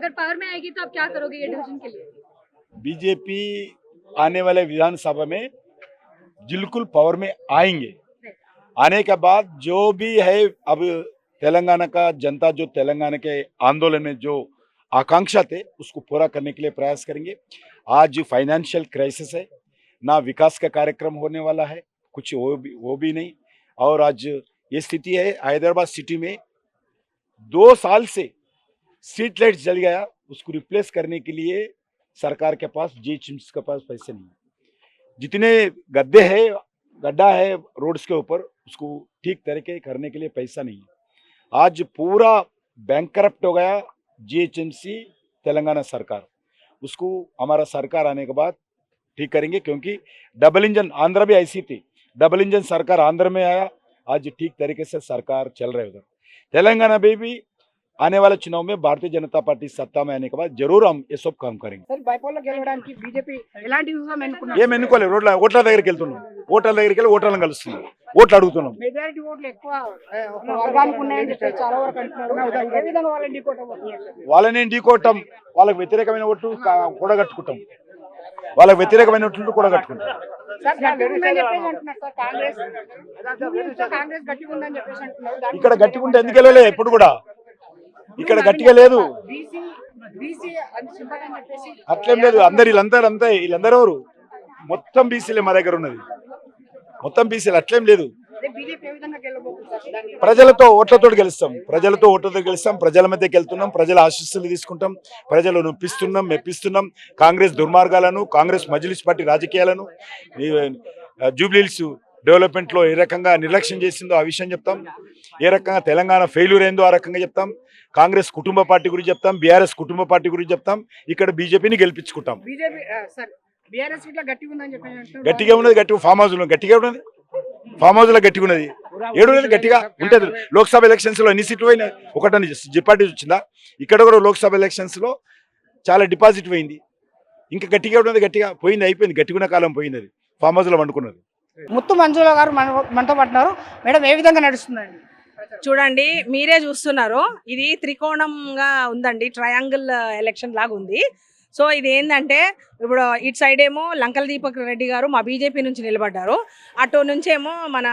अगर पावर में आएगी तो आप क्या करोगे ये डिसीज़न के लिए? बीजेपी आने वाले विधानसभा में बिल्कुल पावर में आएँगे। आने के बाद जो भी है अब तेलंगाना का जनता जो तेलंगाना के आंदोलन में जो आकांक्षा थे उसको पूरा करने के लिए प्रयास करेंगे। आज फाइनेंशियल क्राइसिस है ना विकास का कार्यक्रम होने वाला है कुछ वो भी वो भी नहीं। और आज ये स्थिति है हैदराबाद सिटी में दो साल से स्ट्रीट लाइट जल गया, उसको रिप्लेस करने के लिए सरकार के पास जी के पास पैसे नहीं जितने गड्ढे है, गड्ढा है रोड्स के ऊपर, उसको ठीक तरीके करने के लिए पैसा नहीं है। आज पूरा बैंक करप्ट हो गया जीएचएमसी तेलंगाना सरकार। उसको हमारा सरकार आने के बाद ठीक करेंगे, क्योंकि डबल इंजन आंध्र भी ऐसी थी। डबल इंजन सरकार आंध्र में आया, आज ठीक तरीके से सरकार चल रहे उधर। तेलंगाना में भी आने वाले चुनाव में भारतीय जनता पार्टी सत्ता में आने के बाद जरूर हम ये सब काम करेंगे సార్ బైపోల్లో గెలవడానికి బీజేపీ ఎలాంటి వ్యూహం ఎన్నుకున్నారు ఏం ఎన్నుకోలేదు రోడ్ల ఓట్ల దగ్గరికి వెళ్తున్నాం ఓట్ల దగ్గరికి వెళ్ళి ఓట్లను కలుస్తున్నాం ఓట్లు అడుగుతున్నాం మెజారిటీ ఓట్లు ఎక్కువ ఆ, ఒక వర్గానికి ఉన్నాయని చెప్పి చాలా వరకు అంటున్నారు ఏ విధంగా వాళ్ళని ఢీకోవటం అవుతున్నారు? వాళ్ళని ఢీకోవటం వాళ్ళకి వ్యతిరేకమైన ఓట్లు కా- కూడగట్టుకుంటాం వాళ్ళకి వ్యతిరేకమైన ఓట్లు కూడగట్టుకుంటాం సార్ గట్టిగా ఉందని చెప్పేసి అంటున్నారు సార్ కాంగ్రెస్ జూబ్లీహిల్స్లో కాంగ్రెస్ గట్టిగా ఉందని చెప్పేసి అంటున్నారు దానికి ఇక్కడ గట్టిగా ఉంటే ఎందుకు వెళ్ళలే ఎప్పుడు కూడా ఇక్కడ గట్టిగా లేదు. అట్లేం లేదు. అందరు వీళ్ళందరూ అంతే. వీళ్ళందరూ ఎవరు? మొత్తం బీసీలే మా దగ్గర ఉన్నది. మొత్తం బీసీలు అట్లేం లేదు. ప్రజలతో ఓట్లతో గెలుస్తాం. ప్రజలతో ఓట్లతో గెలుస్తాం. ప్రజల మధ్యకి వెళ్తున్నాం ప్రజల ఆశీస్సులు తీసుకుంటాం. ప్రజలు నొప్పిస్తున్నాం మెప్పిస్తున్నాం. కాంగ్రెస్ దుర్మార్గాలను కాంగ్రెస్ మజ్లిస్ పార్టీ రాజకీయాలను జూబ్లీహిల్స్ డెవలప్మెంట్లో ఏ రకంగా నిర్లక్ష్యం చేసిందో ఆ విషయం చెప్తాం. ఏ రకంగా తెలంగాణ ఫెయిల్యూర్ అయిందో ఆ రకంగా చెప్తాం. కాంగ్రెస్ కుటుంబ పార్టీ గురించి చెప్తాం బీఆర్ఎస్ కుటుంబ పార్టీ గురించి చెప్తాం ఇక్కడ బీజేపీని గెలిపించుకుంటాం. బీజేపీ ఆ, సార్ బీఆర్ఎస్ ఇట్లా గట్టిగా ఉన్నది గట్టిగా ఫామ్ హౌస్లో గట్టిగా ఉన్నది? ఫామ్ హౌస్లో గట్టిగా ఉన్నది. ఏడు ఉన్నది గట్టిగా ఉంటుంది. లోక్సభ ఎలక్షన్స్లో ఎన్ని సీట్లు పోయినాయి? ఒకటని డిపాజిట్ వచ్చిందా? ఇక్కడ కూడా లోక్సభ ఎలక్షన్స్లో చాలా డిపాజిట్ పోయింది. ఇంకా గట్టిగా ఉన్నది గట్టిగా పోయింది అయిపోయింది. గట్టిగా ఉన్న కాలం పోయింది అది ఫామ్ హౌస్లో వండుకున్నది. ముత్తు మంజుల గారు మన మనతో పట్టినారు. మేడం ఏ విధంగా నడుస్తుందండి? చూడండి మీరే చూస్తున్నారు. ఇది త్రికోణంగా ఉందండి ట్రయాంగిల్ ఎలక్షన్ లాగా ఉంది. సో ఇది ఏంటంటే ఇప్పుడు ఇటు సైడ్ ఏమో లంకల దీపక్ రెడ్డి గారు మా బీజేపీ నుంచి నిలబడ్డారు. అటు నుంచేమో మన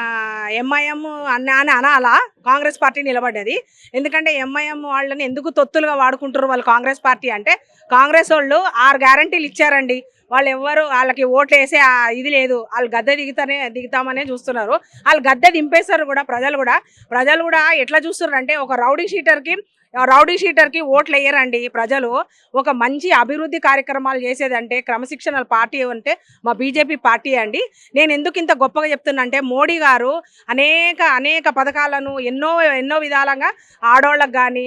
ఎంఐఎం అన్న అని అనాలా కాంగ్రెస్ పార్టీ నిలబడ్డది. ఎందుకంటే ఎంఐఎం వాళ్ళని ఎందుకు తొత్తులుగా వాడుకుంటారు వాళ్ళు కాంగ్రెస్ పార్టీ అంటే కాంగ్రెస్ వాళ్ళు ఆరు గ్యారంటీలు ఇచ్చారండి. వాళ్ళు ఎవ్వరు వాళ్ళకి ఓట్లు వేసే ఇది లేదు. వాళ్ళు గద్దె దిగుతానే దిగుతామనే చూస్తున్నారు. వాళ్ళు గద్దె దింపేస్తారు కూడా ప్రజలు కూడా. ప్రజలు కూడా ఎట్లా చూస్తున్నారు అంటే ఒక రౌడీ షీటర్కి రౌడీ షీటర్కి ఓట్లు వేయరండి ప్రజలు. ఒక మంచి అభివృద్ధి కార్యక్రమాలు చేసేదంటే క్రమశిక్షణ పార్టీ అంటే మా బీజేపీ పార్టీ అండి. నేను ఎందుకు ఇంత గొప్పగా చెప్తున్నానంటే మోడీ గారు అనేక అనేక పథకాలను ఎన్నో ఎన్నో విధాలుగా ఆడవాళ్ళకి కానీ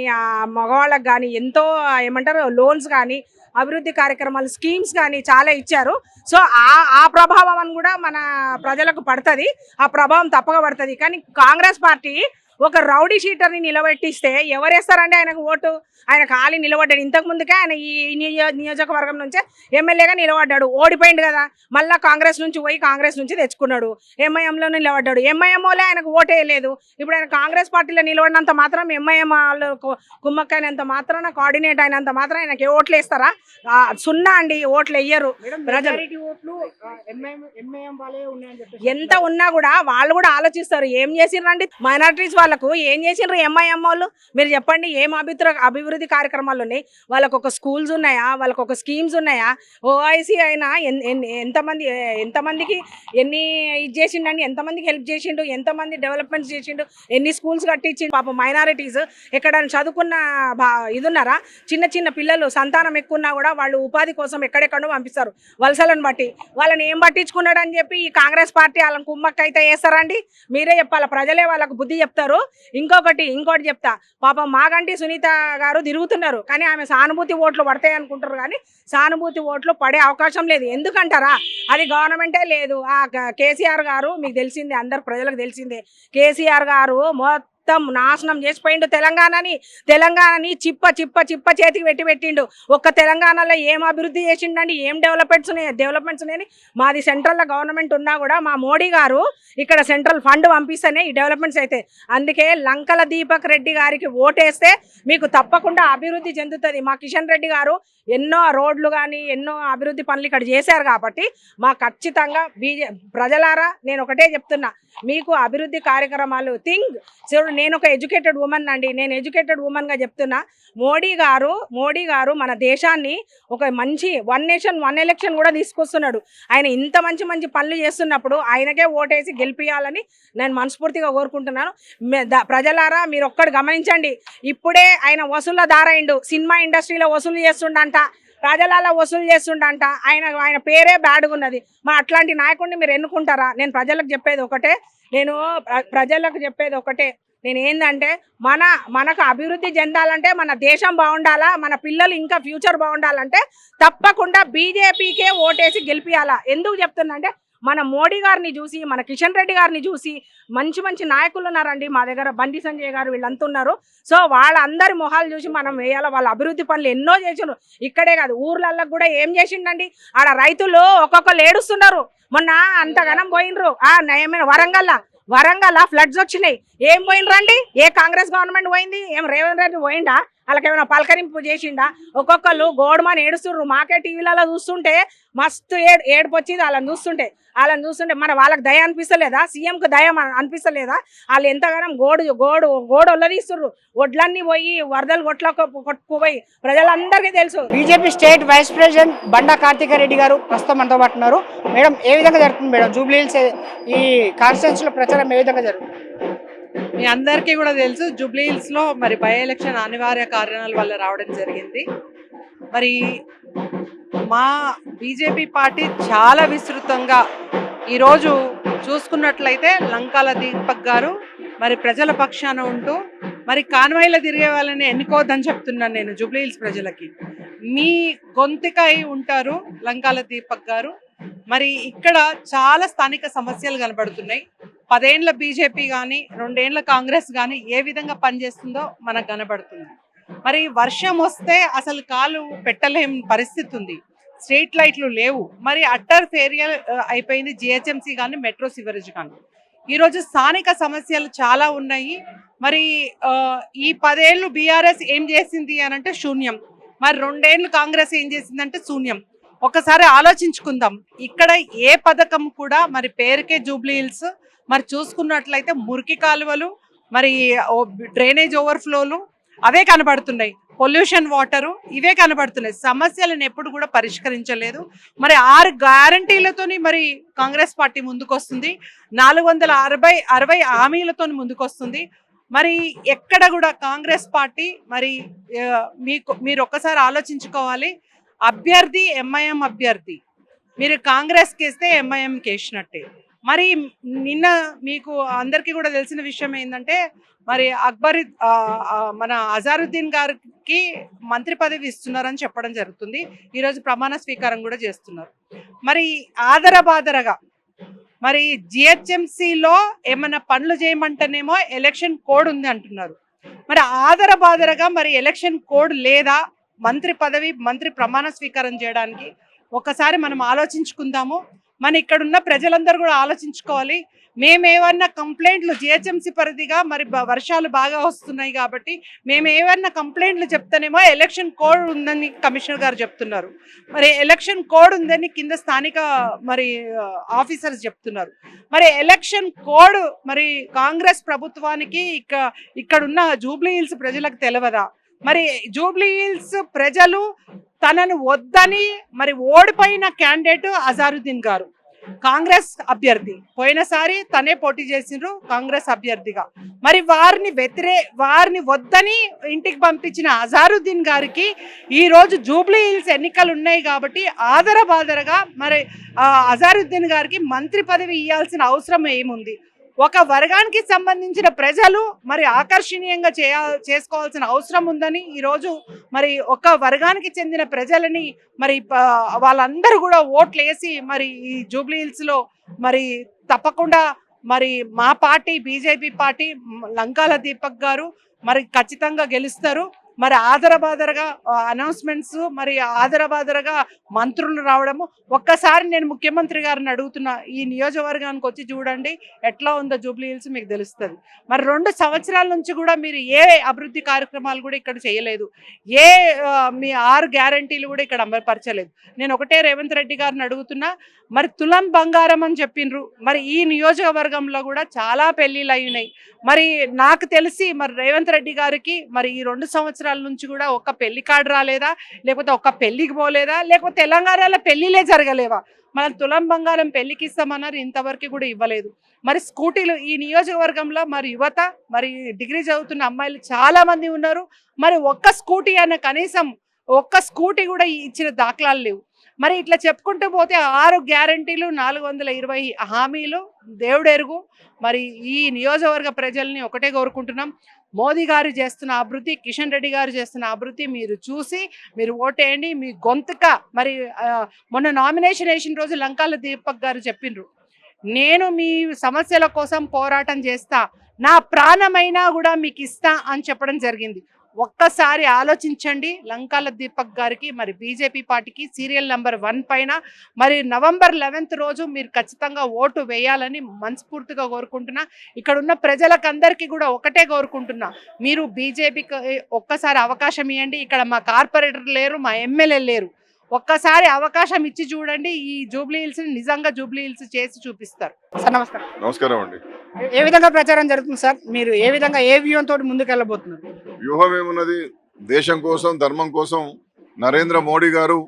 మగవాళ్ళకి కానీ ఎంతో ఏమంటారు లోన్స్ కానీ అభివృద్ధి కార్యక్రమాలు స్కీమ్స్ కానీ చాలా ఇచ్చారు. సో ఆ ఆ ప్రభావం అని కూడా మన ప్రజలకు పడుతుంది. ఆ ప్రభావం తప్పక పడుతుంది. కానీ కాంగ్రెస్ పార్టీ ఒక రౌడీ షీటర్ని నిలబెట్టిస్తే ఎవరేస్తారండి ఆయనకు ఓటు? ఆయన ఖాళీ నిలబడ్డాడు. ఇంతకు ముందుకే ఆయన ఈ నియో- నియోజకవర్గం నుంచే ఎమ్మెల్యేగా నిలబడ్డాడు. ఓడిపోయింది కదా. మళ్ళా కాంగ్రెస్ నుంచి పోయి కాంగ్రెస్ నుంచి తెచ్చుకున్నాడు. ఎంఐఎంలో నిలబడ్డాడు. ఎంఐఎంఓలే ఆయనకు ఓటు వేయలేదు. ఇప్పుడు ఆయన కాంగ్రెస్ పార్టీలో నిలబడినంత మాత్రం ఎంఐఎం వాళ్ళు కుమ్మక్కైనంత మాత్రాన కోఆర్డినేట్ అయినంత మాత్రం ఆయనకి ఓట్లు వేస్తారా? సున్నా అండి. ఓట్లు వేయరు. వాళ్ళే ఎంత ఉన్నా కూడా వాళ్ళు కూడా ఆలోచిస్తారు. ఏం చేసిండ్రండి మైనారిటీస్ వాళ్ళకు ఏం చేసిండ్రు? ఎంఐఎం వాళ్ళు మీరు చెప్పండి ఏం అభివృద్ధి అభివృద్ధి కార్యక్రమాలు ఉన్నాయి? వాళ్ళకు ఒక స్కూల్స్ ఉన్నాయా? వాళ్ళకు ఒక స్కీమ్స్ ఉన్నాయా? ఓఐసీ అయినా ఎంతమంది ఎంతమందికి ఎన్ని ఇది చేసిండని ఎంతమందికి హెల్ప్ చేసిండు? ఎంతమంది డెవలప్మెంట్స్ చేసిండు? ఎన్ని స్కూల్స్ కట్టించిండు? పాప మైనారిటీస్ ఎక్కడ చదువుకున్న బా ఇది ఉన్నారా చిన్న చిన్న పిల్లలు సంతానం ఎక్కువ ఉన్నా కూడా వాళ్ళు ఉపాధి కోసం ఎక్కడెక్కడో పంపిస్తారు. వలసలను బట్టి. వాళ్ళని ఏం పట్టించుకున్నాడు అని చెప్పి ఈ కాంగ్రెస్ పార్టీ వాళ్ళని కుమ్మక్క అయితే వేస్తారండి మీరే చెప్పాలి? ప్రజలే వాళ్ళకు బుద్ధి చెప్తారు? ఇంకొకటి ఇంకోటి చెప్తా. పాపం మాగంటి సునీత గారు తిరుగుతున్నారు. కానీ ఆమె సానుభూతి ఓట్లు పడతాయి అనుకుంటారు కానీ సానుభూతి ఓట్లు పడే అవకాశం లేదు. ఎందుకంటారా? అది గవర్నమెంటే లేదు. ఆ కేసీఆర్ గారు మీకు తెలిసిందే అందరు ప్రజలకు తెలిసిందే. కేసీఆర్ గారు మొత్తం మొత్తం నాశనం చేసిపోయిండు తెలంగాణని. తెలంగాణని చిప్ప చిప్ప చిప్ప చేతికి పెట్టి పెట్టిండు. ఒక్క తెలంగాణలో ఏం అభివృద్ధి చేసిండండి ఏం డెవలప్మెంట్స్ ఉన్నాయి డెవలప్మెంట్స్ ఉన్నాయని మాది సెంట్రల్లో గవర్నమెంట్ ఉన్నా కూడా మా మోడీ గారు ఇక్కడ సెంట్రల్ ఫండ్ పంపిస్తేనే ఈ డెవలప్మెంట్స్ అయితే అందుకే లంకల దీపక్ రెడ్డి గారికి ఓటేస్తే మీకు తప్పకుండా అభివృద్ధి చెందుతుంది. మా కిషన్ రెడ్డి గారు ఎన్నో రోడ్లు కానీ ఎన్నో అభివృద్ధి పనులు ఇక్కడ చేశారు కాబట్టి మా ఖచ్చితంగా బీజే ప్రజలారా నేను ఒకటే చెప్తున్నా. మీకు అభివృద్ధి కార్యక్రమాలు థింగ్ చూడు నేను ఒక ఎడ్యుకేటెడ్ ఉమెన్ అండి. నేను ఎడ్యుకేటెడ్ ఉమెన్గా చెప్తున్నా. మోడీ గారు మోడీ గారు మన దేశాన్ని ఒక మంచి వన్ నేషన్ వన్ ఎలక్షన్ కూడా తీసుకొస్తున్నాడు. ఆయన ఇంత మంచి మంచి పనులు చేస్తున్నప్పుడు ఆయనకే ఓటేసి గెలిపియాలని నేను మనస్ఫూర్తిగా కోరుకుంటున్నాను. ప్రజలారా మీరు ఒక్కడు గమనించండి. ఇప్పుడే ఆయన వసూళ్ళ దారైండు. సినిమా ఇండస్ట్రీలో వసూలు చేస్తుండంట. ప్రజలలో వసూలు చేస్తుండంట. ఆయన ఆయన పేరే బ్యాడ్గా ఉన్నది. మా అట్లాంటి నాయకుడిని మీరు ఎన్నుకుంటారా? నేను ప్రజలకు చెప్పేది ఒకటే. నేను ప్ర- ప్రజలకు చెప్పేది ఒకటే. నేను ఏంటంటే మన మనకు అభివృద్ధి చెందాలంటే మన దేశం బాగుండాలా మన పిల్లలు ఇంకా ఫ్యూచర్ బాగుండాలంటే తప్పకుండా బీజేపీకే ఓటేసి గెలిపియాలా. ఎందుకు చెప్తున్నా అంటే మన మోడీ గారిని చూసి మన కిషన్ రెడ్డి గారిని చూసి మంచి మంచి నాయకులు ఉన్నారండి. మా దగ్గర బండి సంజయ్ గారు వీళ్ళంతా ఉన్నారు. సో వాళ్ళందరి మొహాలు చూసి మనం వేయాలి. వాళ్ళ అభివృద్ధి పనులు ఎన్నో చేసిండ్రు. ఇక్కడే కాదు ఊర్లల్లో కూడా ఏం చేసిండండి? ఆడ రైతులు ఒక్కొక్కరు ఏడుస్తున్నారు. మొన్న అంతగనం పోయినరు ఆ నయమైన వరంగల్లా. వరంగల్ ఫ్లడ్స్ వచ్చినాయి. ఏం పోయినరండి ఏ కాంగ్రెస్ గవర్నమెంట్ పోయింది? ఏం రేవంత్ రెడ్డి పోయిందా వాళ్ళకి ఏమైనా పలకరింపు చేసిండా? ఒక్కొక్కరు గోడమని ఏడుస్తుర్రు. మాకే టీవీలలో చూస్తుంటే మస్తు ఏడు ఏడుపు వచ్చింది వాళ్ళని చూస్తుంటే వాళ్ళని చూస్తుంటే మన వాళ్ళకి దయ అనిపిస్తలేదా? సీఎంకు దయ అనిపిస్తలేదా? వాళ్ళు ఎంతగానం గోడు గోడు గోడు ఒల్లదీస్తుర్రు వడ్లన్నీ పోయి వరదలు కొట్లకు కొట్టుకుపోయి ప్రజలందరికీ తెలుసు. BJP state vice president Banda Karthika Reddy garu ప్రస్తుతం మనతో పాటు ఉన్నారు. మేడం ఏ విధంగా జరుగుతుంది మేడం? జూబ్లీ హిల్స్ ఈ కాన్స్టిట్యూన్సీలో ప్రచారం ఏ విధంగా జరుగుతుంది? మీ అందరికీ కూడా తెలుసు జూబ్లీహిల్స్లో లో మరి బై ఎలక్షన్ అనివార్య కారణాల వల్ల రావడం జరిగింది. మరి మా బీజేపీ పార్టీ చాలా విస్తృతంగా ఈరోజు చూసుకున్నట్లయితే లంకాల దీపక్ గారు మరి ప్రజల పక్షాన ఉంటూ మరి కాన్వాయిలో తిరిగే వాళ్ళని ఎన్నుకోవద్దని చెప్తున్నాను నేను జూబ్లీహిల్స్ ప్రజలకి. మీ గొంతుక ఉంటారు లంకాల దీపక్ గారు. మరి ఇక్కడ చాలా స్థానిక సమస్యలు కనబడుతున్నాయి. పదేండ్ల బీజేపీ కానీ రెండేండ్ల కాంగ్రెస్ కానీ ఏ విధంగా పనిచేస్తుందో మనకు కనబడుతుంది. మరి వర్షం వస్తే అసలు కాలు పెట్టలేని పరిస్థితి ఉంది. స్ట్రీట్ లైట్లు లేవు. మరి అట్టర్ ఫేరియల్ అయిపోయింది జిహెచ్ఎంసీ కానీ మెట్రో సివరేజ్ కానీ ఈరోజు స్థానిక సమస్యలు చాలా ఉన్నాయి. మరి ఆ, ఈ పదేళ్ళు బీఆర్ఎస్ ఏం చేసింది అని అంటే శూన్యం. మరి రెండేళ్ళు కాంగ్రెస్ ఏం చేసిందంటే శూన్యం. ఒకసారి ఆలోచించుకుందాం. ఇక్కడ ఏ పథకం కూడా మరి పేరుకే జూబ్లీ హిల్స్ మరి చూసుకున్నట్లయితే మురికి కాలువలు మరి డ్రైనేజ్ ఓవర్ఫ్లోలు అవే కనబడుతున్నాయి. పొల్యూషన్ వాటరు ఇవే కనబడుతున్నాయి. సమస్యలను ఎప్పుడు కూడా పరిష్కరించలేదు. మరి ఆరు గ్యారంటీలతోని మరి కాంగ్రెస్ పార్టీ ముందుకొస్తుంది. నాలుగు వందల అరవై అరవై హామీలతో ముందుకొస్తుంది. మరి ఎక్కడ కూడా కాంగ్రెస్ పార్టీ మరి మీకు మీరు ఒక్కసారి ఆలోచించుకోవాలి. అభ్యర్థి ఎంఐఎం అభ్యర్థి. మీరు కాంగ్రెస్కి వేస్తే ఎంఐఎంకి వేసినట్టే మరి నిన్న మీకు అందరికీ కూడా తెలిసిన విషయం ఏంటంటే మరి అక్బర్ మన అజారుద్దీన్ గారికి మంత్రి పదవి ఇస్తున్నారని చెప్పడం జరుగుతుంది. ఈరోజు ప్రమాణ స్వీకారం కూడా చేస్తున్నారు. మరి ఆదరబాదరగా మరి జిహెచ్ఎంసీలో ఏమైనా పనులు చేయమంటేనేమో ఎలక్షన్ కోడ్ ఉంది అంటున్నారు. మరి ఆదరబాదరగా మరి ఎలక్షన్ కోడ్ లేదా? మంత్రి పదవి మంత్రి ప్రమాణ స్వీకారం చేయడానికి ఒకసారి మనం ఆలోచించుకుందాము. మన ఇక్కడున్న ప్రజలందరూ కూడా ఆలోచించుకోవాలి. మేమేమన్నా కంప్లైంట్లు జిహెచ్ఎంసీ పరిధిగా మరి వర్షాలు బాగా వస్తున్నాయి కాబట్టి మేము ఏమన్నా కంప్లైంట్లు చెప్తానేమో ఎలక్షన్ కోడ్ ఉందని కమిషనర్ గారు చెప్తున్నారు. మరి ఎలక్షన్ కోడ్ ఉందని కింద స్థానిక మరి ఆఫీసర్స్ చెప్తున్నారు. మరి ఎలక్షన్ కోడ్ మరి కాంగ్రెస్ ప్రభుత్వానికి ఇక ఇక్కడున్న జూబ్లీ హిల్స్ ప్రజలకు తెలియదా మరి జూబ్లీ హిల్స్ ప్రజలు తనను వద్దని మరి ఓడిపోయిన క్యాండిడేట్ అజారుద్దీన్ గారు. కాంగ్రెస్ అభ్యర్థి. పోయినసారి తనే పోటీ చేసిండ్రు కాంగ్రెస్ అభ్యర్థిగా. మరి వారిని వ్యతిరే వారిని వద్దని ఇంటికి పంపించిన అజారుద్దీన్ గారికి ఈ రోజు జూబ్లీ హిల్స్ ఎన్నికలు ఉన్నాయి కాబట్టి ఆదర బాదరగా మరి అజారుద్దీన్ గారికి మంత్రి పదవి ఇవ్వాల్సిన అవసరం ఏముంది? ఒక వర్గానికి సంబంధించిన ప్రజలు మరి ఆకర్షణీయంగా చేయ చేసుకోవాల్సిన అవసరం ఉందని ఈరోజు మరి ఒక వర్గానికి చెందిన ప్రజలని మరి వాళ్ళందరూ కూడా ఓట్లు వేసి మరి ఈ జూబ్లీ హిల్స్లో మరి తప్పకుండా మరి మా party BJP party Lankala Deepak garu మరి ఖచ్చితంగా గెలుస్తారు. మరి ఆదరబాదరగా అనౌన్స్మెంట్స్ మరి ఆదరబాదరగా మంత్రులు రావడము. ఒక్కసారి నేను ముఖ్యమంత్రి గారిని అడుగుతున్నా ఈ నియోజకవర్గానికి వచ్చి చూడండి ఎట్లా ఉందో జూబ్లీ హిల్స్ మీకు తెలుస్తుంది. మరి రెండు సంవత్సరాల నుంచి కూడా మీరు ఏ అభివృద్ధి కార్యక్రమాలు కూడా ఇక్కడ చేయలేదు. ఏ మీ ఆరు గ్యారంటీలు కూడా ఇక్కడ అమలుపరచలేదు. నేను ఒకటే రేవంత్ రెడ్డి గారిని అడుగుతున్నా మరి తులం బంగారం అని చెప్పిండ్రు మరి ఈ నియోజకవర్గంలో కూడా చాలా పెళ్ళిళ్ళు అయినాయి. మరి నాకు తెలిసి మరి రేవంత్ రెడ్డి గారికి మరి ఈ రెండు సంవత్సరాలు నుంచి కూడా ఒక్క పెళ్ళి కార్డు రాలేదా? లేకపోతే ఒక్క పెళ్ళికి పోలేదా? లేకపోతే తెలంగాణలో పెళ్ళిలే జరగలేవా? మనం తులం బంగారం పెళ్ళికి ఇస్తామన్నారు ఇంతవరకు కూడా ఇవ్వలేదు. మరి స్కూటీలు ఈ నియోజకవర్గంలో మరి యువత మరి డిగ్రీ చదువుతున్న అమ్మాయిలు చాలా మంది ఉన్నారు. మరి ఒక్క స్కూటీ అన్న కనీసం ఒక్క స్కూటీ కూడా ఇచ్చిన దాఖలాలు లేవు. మరి ఇట్లా చెప్పుకుంటూ పోతే ఆరు గ్యారంటీలు నాలుగు వందల ఇరవై హామీలు దేవుడెరుగు మరి ఈ నియోజకవర్గ ప్రజల్ని ఒకటే కోరుకుంటున్నాం. మోదీ గారు చేస్తున్న అభివృద్ధి కిషన్ రెడ్డి గారు చేస్తున్న అభివృద్ధి మీరు చూసి మీరు ఓటేయండి. మీ గొంతుక మరి మొన్న నామినేషన్ వేసిన రోజు లంకాల దీపక్ గారు చెప్పిండ్రు. నేను మీ సమస్యల కోసం పోరాటం చేస్తా నా ప్రాణమైనా కూడా మీకు ఇస్తా అని చెప్పడం జరిగింది. ఒక్కసారి ఆలోచించండి. లంకాల దీపక్ గారికి మరి బీజేపీ పార్టీకి సీరియల్ నెంబర్ వన్ పైన. మరి నవంబర్ లెవెన్త్ రోజు మీరు ఖచ్చితంగా ఓటు వేయాలని మనస్ఫూర్తిగా కోరుకుంటున్నా. ఇక్కడ ఉన్న ప్రజలకు అందరికీ కూడా ఒకటే కోరుకుంటున్నా. మీరు బీజేపీకి ఒక్కసారి అవకాశం ఇవ్వండి ఇక్కడ మా కార్పొరేటర్ లేరు మా ఎమ్మెల్యే లేరు. ఒక్కసారి అవకాశం ఇచ్చి చూడండి. ఈ జూబ్లీ హిల్స్ నిజంగా జూబ్లీ హిల్స్ చేసి చూపిస్తారు. సార్ నమస్కారం. నమస్కారం అండి. ఏ విధంగా ప్రచారం జరుగుతుంది సార్? మీరు ఏ విధంగా ఏ వ్యూహంతో ముందుకు వెళ్ళబోతున్నారు వ్యూహం ఏమున్నది? దేశం కోసం ధర్మం కోసం నరేంద్ర మోడీ గారు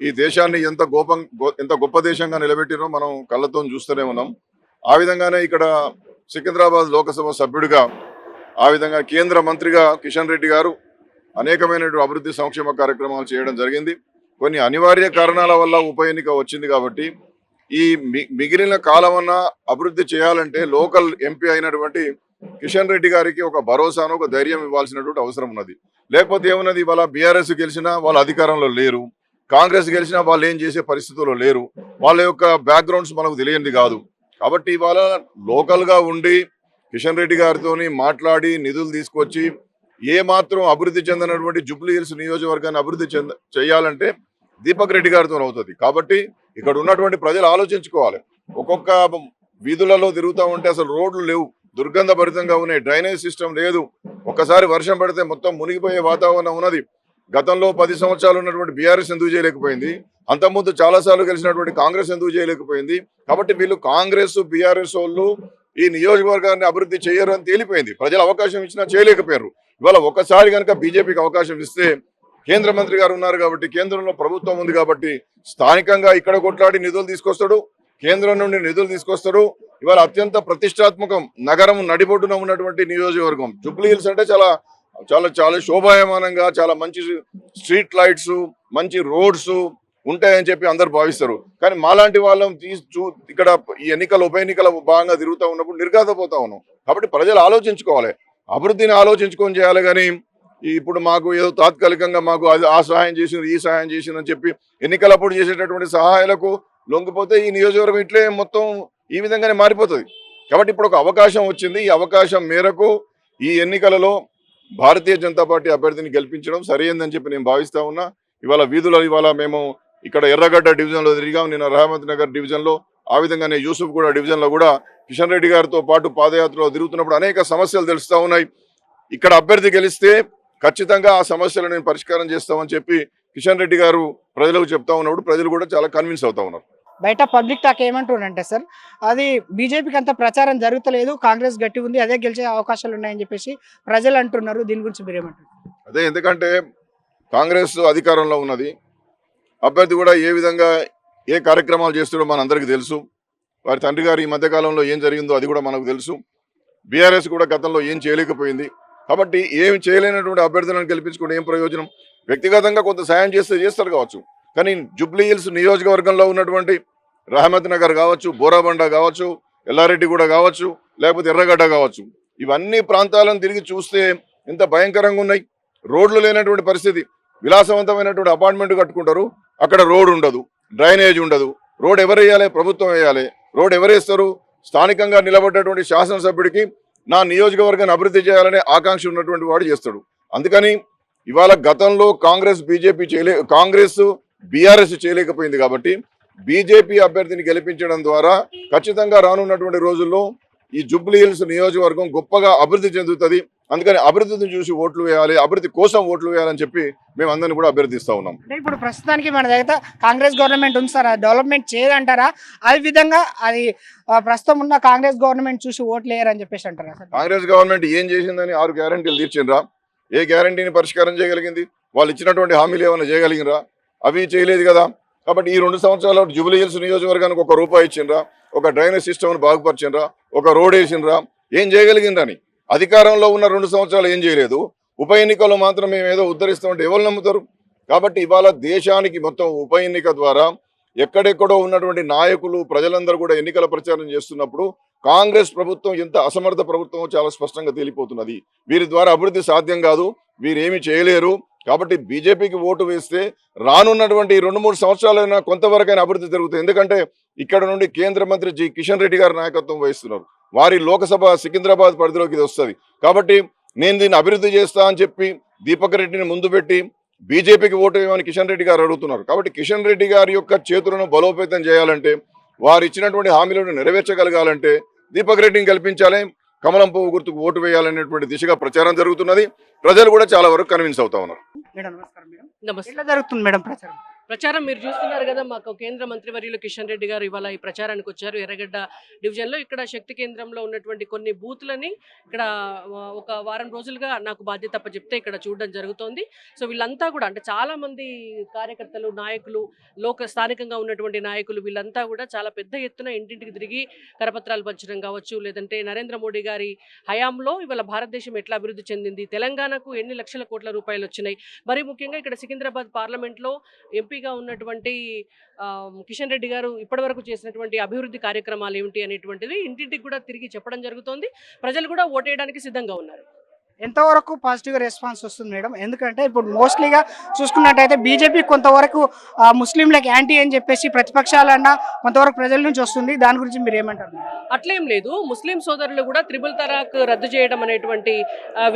ఈ దేశాన్ని ఎంత గోపం ఎంత గొప్ప దేశంగా నిలబెట్టిరో మనం కళ్ళతో చూస్తూనే ఉన్నాం. ఆ విధంగానే ఇక్కడ సికింద్రాబాద్ లోకసభ సభ్యుడిగా ఆ విధంగా కేంద్ర మంత్రిగా కిషన్ రెడ్డి గారు అనేకమైనటువంటి అభివృద్ధి సంక్షేమ కార్యక్రమాలు చేయడం జరిగింది. కొన్ని అనివార్య కారణాల వల్ల ఉప ఎన్నిక వచ్చింది కాబట్టి ఈ మిగిలిన కాలమన్న అభివృద్ధి చేయాలంటే లోకల్ ఎంపీ అయినటువంటి కిషన్ రెడ్డి గారికి ఒక భరోసాను ఒక ధైర్యం ఇవ్వాల్సినటువంటి అవసరం ఉన్నది. లేకపోతే ఏమున్నది? ఇవాళ బీఆర్ఎస్ గెలిచినా వాళ్ళ అధికారంలో లేరు. కాంగ్రెస్ గెలిచినా వాళ్ళు ఏం చేసే పరిస్థితుల్లో లేరు. వాళ్ళ యొక్క బ్యాక్గ్రౌండ్స్ మనకు తెలియంది కాదు. కాబట్టి ఇవాళ లోకల్గా ఉండి కిషన్ రెడ్డి గారితో మాట్లాడి నిధులు తీసుకొచ్చి ఏ మాత్రం అభివృద్ధి చెందినటువంటి జుబ్లీ హిల్స్ నియోజకవర్గాన్ని అభివృద్ధి చెంద చేయాలంటే దీపక్ రెడ్డి గారితో అవుతుంది. కాబట్టి ఇక్కడ ఉన్నటువంటి ప్రజలు ఆలోచించుకోవాలి. ఒక్కొక్క వీధులలో తిరుగుతూ ఉంటే అసలు రోడ్లు లేవు. దుర్గంధభరితంగా ఉన్నాయి. డ్రైనేజ్ సిస్టమ్ లేదు. ఒక్కసారి వర్షం పడితే మొత్తం మునిగిపోయే వాతావరణం ఉన్నది. గతంలో పది సంవత్సరాలు ఉన్నటువంటి బీఆర్ఎస్ ఎందుకు చేయలేకపోయింది? అంతకుముందు చాలాసార్లు గెలిచినటువంటి కాంగ్రెస్ ఎందుకు చేయలేకపోయింది? కాబట్టి వీళ్ళు కాంగ్రెస్ బీఆర్ఎస్ వాళ్ళు ఈ నియోజకవర్గాన్ని అభివృద్ధి చేయరు అని తేలిపోయింది. ప్రజలు అవకాశం ఇచ్చినా చేయలేకపోయారు. ఇవాళ ఒకసారి కనుక బీజేపీకి అవకాశం ఇస్తే కేంద్ర మంత్రి గారు ఉన్నారు కాబట్టి కేంద్రంలో ప్రభుత్వం ఉంది కాబట్టి స్థానికంగా ఇక్కడ కొట్లాడి నిధులు తీసుకొస్తాడు కేంద్రం నుండి నిధులు తీసుకొస్తాడు. ఇవాళ అత్యంత ప్రతిష్టాత్మకం నగరం నడిబొడ్డున ఉన్నటువంటి నియోజకవర్గం. జుబ్లీ హిల్స్ అంటే చాలా చాలా చాలా శోభాయమానంగా చాలా మంచి స్ట్రీట్ లైట్స్ మంచి రోడ్స్ ఉంటాయని చెప్పి అందరు భావిస్తారు. కానీ మాలాంటి వాళ్ళం తీసి చూ ఇక్కడ ఈ ఎన్నికల ఉప ఎన్నికల భాగంగా తిరుగుతూ ఉన్నప్పుడు నిర్ఘాతపోతా ఉన్నాం. కాబట్టి ప్రజలు ఆలోచించుకోవాలి. అభివృద్ధిని ఆలోచించుకొని చేయాలి కానీ ఇప్పుడు మాకు ఏదో తాత్కాలికంగా మాకు అది ఆ సహాయం చేసింది ఈ సహాయం చేసింది అని చెప్పి ఎన్నికలప్పుడు చేసేటటువంటి సహాయాలకు లొంగిపోతే ఈ నియోజకవర్గం ఇట్లే మొత్తం ఈ విధంగానే మారిపోతుంది. కాబట్టి ఇప్పుడు ఒక అవకాశం వచ్చింది. ఈ అవకాశం మేరకు ఈ ఎన్నికలలో భారతీయ జనతా పార్టీ అభ్యర్థిని గెలిపించడం సరైందని చెప్పి నేను భావిస్తా ఉన్నా. ఇవాళ వీధుల ఇవాళ మేము ఇక్కడ ఎర్రగడ్డ డివిజన్లో తిరిగాం. నిన్న రహమత్ నగర్ డివిజన్లో ఆ విధంగానే యూసుఫ్ కూడా డివిజన్లో కూడా కిషన్ రెడ్డి గారితో పాటు పాదయాత్రలో తిరుగుతున్నప్పుడు అనేక సమస్యలు తెలుస్తూ ఉన్నాయి. ఇక్కడ అభ్యర్థి గెలిస్తే ఖచ్చితంగా ఆ సమస్యలను నేను పరిష్కారం చేస్తామని చెప్పి కిషన్ రెడ్డి గారు ప్రజలకు చెప్తా ఉన్నప్పుడు ప్రజలు కూడా చాలా కన్విన్స్ అవుతా ఉన్నారు. బయట పబ్లిక్ టాక్ ఏమంటున్నారంటే సార్ అది బీజేపీకి అంత ప్రచారం జరుగుతలేదు కాంగ్రెస్ గట్టి ఉంది అదే గెలిచే అవకాశాలు ఉన్నాయని చెప్పేసి ప్రజలు అంటున్నారు. దీని గురించి మీరేమంటారు అదే ఎందుకంటే కాంగ్రెస్ అధికారంలో ఉన్నది. అభ్యర్థి కూడా ఏ విధంగా ఏ కార్యక్రమాలు చేస్తాడో మనందరికీ తెలుసు. వారి తండ్రి గారు ఈ మధ్యకాలంలో ఏం జరిగిందో అది కూడా మనకు తెలుసు. బీఆర్ఎస్ కూడా గతంలో ఏం చేయలేకపోయింది. కాబట్టి ఏమి చేయలేనటువంటి అభ్యర్థులను గెలిపించుకుంటే ఏం ప్రయోజనం? వ్యక్తిగతంగా కొంత సాయం చేస్తే చేస్తారు కావచ్చు. కానీ జుబ్లీ హిల్స్ నియోజకవర్గంలో ఉన్నటువంటి రహమత్ నగర్ కావచ్చు బోరాబండ కావచ్చు ఎల్లారెడ్డి కూడా కావచ్చు లేకపోతే ఎర్రగడ్డ కావచ్చు. ఇవన్నీ ప్రాంతాలను తిరిగి చూస్తే ఎంత భయంకరంగా ఉన్నాయి. రోడ్లు లేనటువంటి పరిస్థితి. విలాసవంతమైనటువంటి అపార్ట్మెంట్ కట్టుకుంటారు. అక్కడ రోడ్ ఉండదు. డ్రైనేజ్ ఉండదు. రోడ్ ఎవరు వేయాలి? ప్రభుత్వం వేయాలి. రోడ్ ఎవరు వేస్తారు? స్థానికంగా నిలబడ్డటువంటి శాసనసభ్యుడికి నా నియోజకవర్గాన్ని అభివృద్ధి చేయాలనే ఆకాంక్ష ఉన్నటువంటి వాడు చేస్తాడు. అందుకని ఇవాళ గతంలో కాంగ్రెస్ బీజేపీ చేయలే కాంగ్రెస్ బీఆర్ఎస్ చేయలేకపోయింది కాబట్టి బీజేపీ అభ్యర్థిని గెలిపించడం ద్వారా ఖచ్చితంగా రానున్నటువంటి రోజుల్లో ఈ జుబ్లీ హిల్స్ నియోజకవర్గం గొప్పగా అభివృద్ధి చెందుతుంది. అందుకని అభివృద్ధిని చూసి ఓట్లు వేయాలి అభివృద్ధి కోసం ఓట్లు వేయాలని చెప్పి మేము అందరిని కూడా అభ్యర్థిస్తా ఉన్నాం. అంటే ఇప్పుడు ప్రస్తుతానికి మన దగ్గర కాంగ్రెస్ గవర్నమెంట్ ఉంది సార్ డెవలప్మెంట్ చేయదంటారా? అదే విధంగా అది ప్రస్తుతం ఉన్న కాంగ్రెస్ గవర్నమెంట్ చూసి ఓట్లు వేయరని చెప్పేసి అంటారా సార్? కాంగ్రెస్ గవర్నమెంట్ ఏం చేసిందని ఆరు గ్యారంటీలు తీర్చిండ్రా? ఏ గ్యారంటీని పరిష్కారం చేయగలిగింది? వాళ్ళు ఇచ్చినటువంటి హామీలు ఏమైనా చేయగలిగినరా అవి చేయలేదు కదా. కాబట్టి ఈ రెండు సంవత్సరాలు జూబ్లీ హిల్స్ నియోజకవర్గానికి ఒక రూపాయి ఇచ్చిండ్రా? ఒక డ్రైనేజ్ సిస్టమ్ను బాగుపరిచిండ్రా? ఒక రోడ్ వేసిండ్రా? ఏం చేయగలిగిండ్రని అధికారంలో ఉన్న రెండు సంవత్సరాలు ఏం చేయలేదు. ఉప ఎన్నికలు మాత్రం మేము ఏదో ఉద్ధరిస్తామంటే ఎవరు నమ్ముతారు? కాబట్టి ఇవాళ దేశానికి మొత్తం ఉప ఎన్నిక ద్వారా ఎక్కడెక్కడో ఉన్నటువంటి నాయకులు ప్రజలందరూ కూడా ఎన్నికల ప్రచారం చేస్తున్నప్పుడు కాంగ్రెస్ ప్రభుత్వం ఎంత అసమర్థ ప్రభుత్వం చాలా స్పష్టంగా తేలిపోతున్నది. వీరి ద్వారా అభివృద్ధి సాధ్యం కాదు వీరేమి చేయలేరు. కాబట్టి బీజేపీకి ఓటు వేస్తే రానున్నటువంటి రెండు మూడు సంవత్సరాలైనా కొంతవరకైనా అభివృద్ధి జరుగుతుంది. ఎందుకంటే ఇక్కడ నుండి కేంద్ర మంత్రి జి కిషన్ రెడ్డి గారి నాయకత్వం వహిస్తున్నారు. వారి లోకసభ సికింద్రాబాద్ పరిధిలోకి ఇది వస్తుంది. కాబట్టి నేను దీన్ని అభివృద్ధి చేస్తా అని చెప్పి దీపక్ రెడ్డిని ముందు పెట్టి బీజేపీకి ఓటు వేయమని కిషన్ రెడ్డి గారు అడుగుతున్నారు. కాబట్టి కిషన్ రెడ్డి గారి యొక్క చేతులను బలోపేతం చేయాలంటే వారు ఇచ్చినటువంటి హామీలను నెరవేర్చగలగాలంటే దీపక్ రెడ్డిని కల్పించాలి. కమలం పువ్వు గుర్తుకు ఓటు వేయాలనేటువంటి దిశగా ప్రచారం జరుగుతున్నది. ప్రజలు కూడా చాలా వరకు కన్విన్స్ అవుతా ఉన్నారు. జరుగుతుంది మేడం ప్రచారం? ప్రచారం మీరు చూస్తున్నారు కదా మాకు కేంద్ర మంత్రివర్యులు కిషన్ రెడ్డి గారు ఇవాళ ఈ ప్రచారానికి వచ్చారు. ఎర్రగడ్డ డివిజన్లో ఇక్కడ శక్తి కేంద్రంలో ఉన్నటువంటి కొన్ని బూత్లని ఇక్కడ ఒక వారం రోజులుగా నాకు బాధ్యత చెప్తే ఇక్కడ చూడడం జరుగుతోంది. సో వీళ్ళంతా కూడా అంటే చాలా మంది కార్యకర్తలు నాయకులు లోక స్థానికంగా ఉన్నటువంటి నాయకులు వీళ్ళంతా కూడా చాలా పెద్ద ఎత్తున ఇంటింటికి తిరిగి కరపత్రాలు పంచడం కావచ్చు లేదంటే నరేంద్ర మోడీ గారి హయాంలో ఇవాళ భారతదేశం ఎట్లా అభివృద్ధి చెందింది తెలంగాణకు ఎన్ని లక్షల కోట్ల రూపాయలు వచ్చినాయి. మరి ముఖ్యంగా ఇక్కడ సికింద్రాబాద్ పార్లమెంట్లో ఎంపీ మంత్రిగా ఉన్నటువంటి కిషన్ రెడ్డి గారు ఇప్పటివరకు చేసినటువంటి అభివృద్ధి కార్యక్రమాలు ఏమిటి అనేటువంటిది ఇంటింటికి కూడా తిరిగి చెప్పడం జరుగుతోంది. ప్రజలు కూడా ఓటేయడానికి సిద్ధంగా ఉన్నారు. ఎంతవరకు పాజిటివ్ రెస్పాన్స్ వస్తుంది మేడం? ఎందుకంటే ఇప్పుడు మోస్ట్లీగా చూసుకున్నట్టయితే బీజేపీ కొంతవరకు ముస్లింలకు యాంటీ అని చెప్పేసి ప్రతిపక్షాలన్నా కొంతవరకు ప్రజల నుంచి వస్తుంది. దాని గురించి మీరు ఏమంటారు? అట్లేం లేదు. ముస్లిం సోదరులు కూడా త్రిబుల్ తలాక్ రద్దు చేయడం అనేటువంటి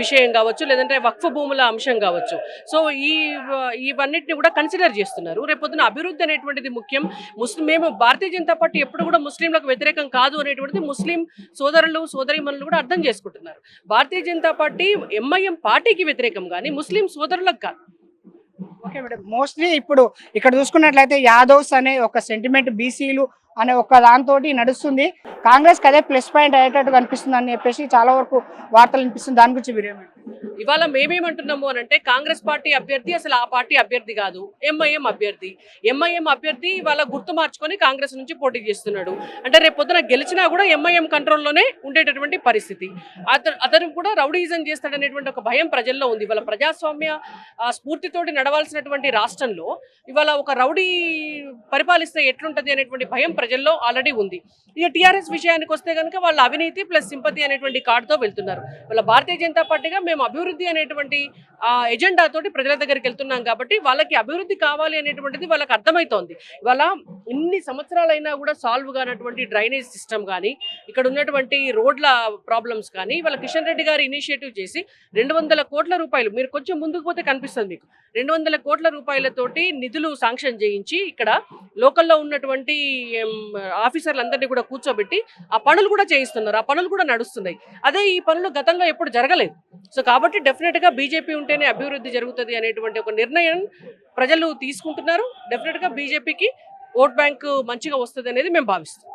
విషయం కావచ్చు లేదంటే వక్ఫ్ భూముల అంశం కావచ్చు. సో ఈ ఇవన్నిటిని కూడా కన్సిడర్ చేస్తున్నారు. రేపొద్దున అభివృద్ధి అనేటువంటిది ముఖ్యం. ముస్లిం మేము భారతీయ జనతా పార్టీ ఎప్పుడు కూడా ముస్లింలకు వ్యతిరేకం కాదు అనేటువంటిది ముస్లిం సోదరులు సోదరిమణులు కూడా అర్థం చేసుకుంటున్నారు. భారతీయ జనతా పార్టీ ఎంఐఎం పార్టీకి వ్యతిరేకం కానీ ముస్లిం సోదరులకు కాదు. Okay madam. మోస్ట్లీ ఇప్పుడు ఇక్కడ చూసుకున్నట్లయితే యాదవ్స్ అనే ఒక సెంటిమెంట్ బీసీలు అనే ఒక దాంతో నడుస్తుంది. కాంగ్రెస్ అదే ప్లస్ పాయింట్ అయ్యేటట్టు కనిపిస్తుంది అని చెప్పేసి చాలా వరకు వార్తలు వినిపిస్తుంది. దాని గురించి మీరు ఇవాళ మేమేమంటున్నాము అని అంటే కాంగ్రెస్ పార్టీ అభ్యర్థి అసలు ఆ పార్టీ అభ్యర్థి కాదు. ఎంఐఎం అభ్యర్థి. ఎంఐఎం అభ్యర్థి ఇవాళ గుర్తు మార్చుకొని కాంగ్రెస్ నుంచి పోటీ చేస్తున్నాడు. అంటే రేపు పొద్దున గెలిచినా కూడా ఎంఐఎం కంట్రోల్లోనే ఉండేటటువంటి పరిస్థితి. అతను అతను కూడా రౌడీజం చేస్తాడనేటువంటి ఒక భయం ప్రజల్లో ఉంది. ఇవాళ ప్రజాస్వామ్య స్ఫూర్తితోటి నడవాల్సినటువంటి రాష్ట్రంలో ఇవాళ ఒక రౌడీ పరిపాలిస్తే ఎట్లుంటది అనేటువంటి భయం ప్రజల్లో ఆల్రెడీ ఉంది. ఇక టీఆర్ఎస్ విషయానికి వస్తే కనుక వాళ్ళ అవినీతి ప్లస్ సింపతి అనేటువంటి కార్డుతో వెళ్తున్నారు. వాళ్ళ భారతీయ జనతా పార్టీగా మేము అభివృద్ధి అనేటువంటి ఆ ఎజెండా తోటి ప్రజల దగ్గరికి వెళ్తున్నాం కాబట్టి వాళ్ళకి అభివృద్ధి కావాలి అనేటువంటిది వాళ్ళకి అర్థమవుతోంది ఇవాళ ఇన్ని సంవత్సరాలైనా కూడా సాల్వ్ కానటువంటి డ్రైనేజ్ సిస్టమ్ కానీ ఇక్కడ ఉన్నటువంటి రోడ్ల ప్రాబ్లమ్స్ కానీ ఇవాళ కిషన్ రెడ్డి గారు ఇనిషియేటివ్ చేసి రెండు వందల కోట్ల రూపాయలు మీరు కొంచెం ముందుకు పోతే కనిపిస్తుంది మీకు. రెండు వందల కోట్ల రూపాయలతోటి నిధులు శాంక్షన్ చేయించి ఇక్కడ లోకల్లో ఉన్నటువంటి ఆఫీసర్లందరినీ కూడా కూర్చోబెట్టి ఆ పనులు కూడా చేయిస్తున్నారు. ఆ పనులు కూడా నడుస్తున్నాయి. అదే ఈ పనులు గతంలో ఎప్పుడు జరగలేదు. సో కాబట్టి డెఫినెట్గా బీజేపీ ఉంటేనే అభివృద్ధి జరుగుతుంది అనేటువంటి ఒక నిర్ణయం ప్రజలు తీసుకుంటున్నారు. డెఫినెట్గా బీజేపీకి ఓట్ బ్యాంక్ మంచిగా వస్తుంది అనేది మేము భావిస్తాం